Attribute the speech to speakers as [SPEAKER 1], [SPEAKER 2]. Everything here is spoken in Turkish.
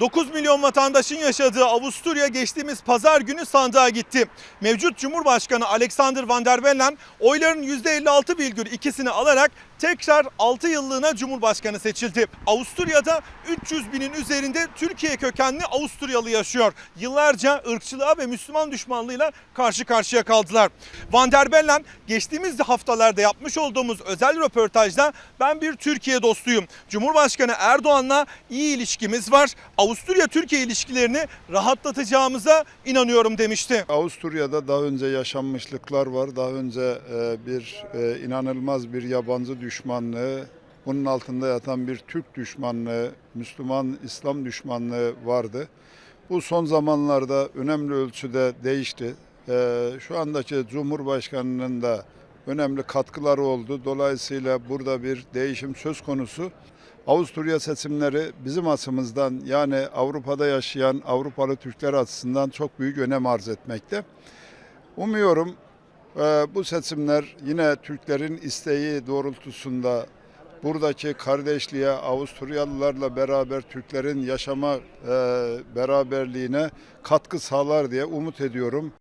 [SPEAKER 1] 9 milyon vatandaşın yaşadığı Avusturya geçtiğimiz pazar günü sandığa gitti. Mevcut Cumhurbaşkanı Alexander Van der Bellen oyların %56,2'sini alarak tekrar 6 yıllığına Cumhurbaşkanı seçildi. Avusturya'da 300 binin üzerinde Türkiye kökenli Avusturyalı yaşıyor. Yıllarca ırkçılığa ve Müslüman düşmanlığıyla karşı karşıya kaldılar. Van der Bellen geçtiğimiz haftalarda yapmış olduğumuz özel röportajda ben bir Türkiye dostuyum. Cumhurbaşkanı Erdoğan'la iyi ilişkimiz var. Avusturya-Türkiye ilişkilerini rahatlatacağımıza inanıyorum demişti.
[SPEAKER 2] Avusturya'da daha önce yaşanmışlıklar var. Daha önce e, bir e, inanılmaz bir yabancı düşmanlığı, bunun altında yatan bir Türk düşmanlığı, Müslüman İslam düşmanlığı vardı. Bu son zamanlarda önemli ölçüde değişti. E, Şu andaki Cumhurbaşkanı'nın da önemli katkıları oldu. Dolayısıyla burada bir değişim söz konusu. Avusturya seçimleri bizim açımızdan yani Avrupa'da yaşayan Avrupalı Türkler açısından çok büyük önem arz etmekte. Umuyorum bu seçimler yine Türklerin isteği doğrultusunda buradaki kardeşliğe, Avusturyalılarla beraber Türklerin yaşama e, beraberliğine katkı sağlar diye umut ediyorum.